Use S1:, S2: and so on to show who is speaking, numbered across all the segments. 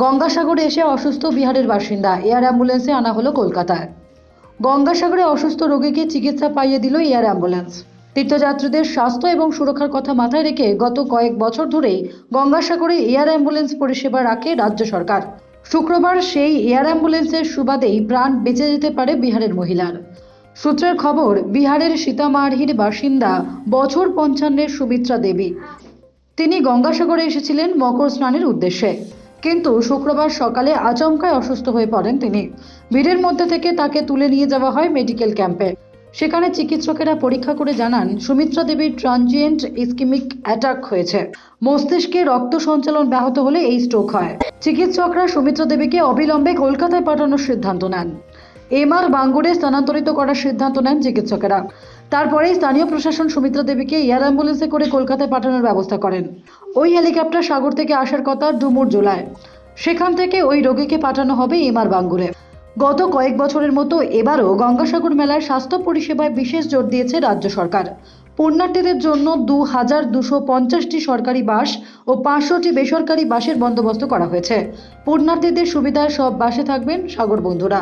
S1: গঙ্গাসাগরে এসে অসুস্থ বিহারের বাসিন্দা। এয়ার অ্যাম্বুলেন্সে আনা হলো কলকাতায়। গঙ্গাসাগরে অসুস্থ রোগীকে চিকিৎসা পাইয়ে দিল এয়ার অ্যাম্বুলেন্স। তীর্থযাত্রীদের স্বাস্থ্য এবং সুরক্ষার কথা মাথায় রেখে গত কয়েক বছর ধরেই গঙ্গাসাগরে এয়ার অ্যাম্বুলেন্স পরিষেবা রাখে রাজ্য সরকার। শুক্রবার সেই এয়ার অ্যাম্বুলেন্সের সুবাদেই প্রাণ বেঁচে যেতে পারে বিহারের মহিলার। সূত্রের খবর, বিহারের সীতামারহির বাসিন্দা বছর পঞ্চান্নের সুমিত্রা দেবী। তিনি গঙ্গাসাগরে এসেছিলেন মকর স্নানের উদ্দেশ্যে। কিন্তু শুক্রবার সকালে আচমকায় অসুস্থ হয়ে পড়েন তিনি। ভিড়ের মধ্যে থেকে তাকে তুলে নিয়ে যাওয়া হয় মেডিকেল ক্যাম্পে। সেখানে চিকিৎসকেরা পরীক্ষা করে জানান, সুমিত্রা দেবীর ট্রানজিয়েন্ট ইস্কিমিক অ্যাটাক হয়েছে। মস্তিষ্কে রক্ত সঞ্চালন ব্যাহত হলে এই স্ট্রোক হয়। চিকিৎসকরা সুমিত্রা দেবীকে অবিলম্বে কলকাতায় পাঠানোর সিদ্ধান্ত নেন। এমআর বাঙ্গুরে স্থানান্তরিত করার সিদ্ধান্ত নেন চিকিৎসকেরা। তারপরেই স্থানীয় প্রশাসন সুমিত্রা দেবীকে এয়ার অ্যাম্বুলেন্সে করে কলকাতায় পাঠানোর ব্যবস্থা করেন। ওই হেলিকপ্টার সাগর থেকে আসার কথা ডুমুর জুলায়। সেখান থেকে ওই রোগীকে পাঠানো হবে এমআর বাঙ্গুরে। গত কয়েক বছরের মতো এবারও গঙ্গাসাগর মেলায় স্বাস্থ্য পরিষেবায় বিশেষ জোর দিয়েছে রাজ্য সরকার। পুণ্যার্থীদের জন্য দু হাজার দুশো পঞ্চাশটি সরকারি বাস ও পাঁচশোটি বেসরকারি বাসের বন্দোবস্ত করা হয়েছে। পুণ্যার্থীদের সুবিধায় সব বাসে থাকবেন সাগর বন্ধুরা।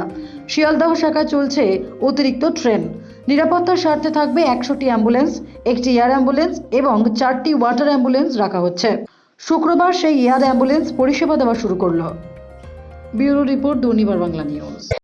S1: শিয়ালদহ শাখায় চলছে অতিরিক্ত ট্রেন। নিরাপত্তার স্বার্থে থাকবে একশোটি অ্যাম্বুলেন্স, একটি এয়ার অ্যাম্বুলেন্স এবং চারটি ওয়াটার অ্যাম্বুলেন্স রাখা হচ্ছে। শুক্রবার সেই এয়ার অ্যাম্বুলেন্স পরিষেবা দেওয়া শুরু করল। Bureau report Durnibar Bangla news.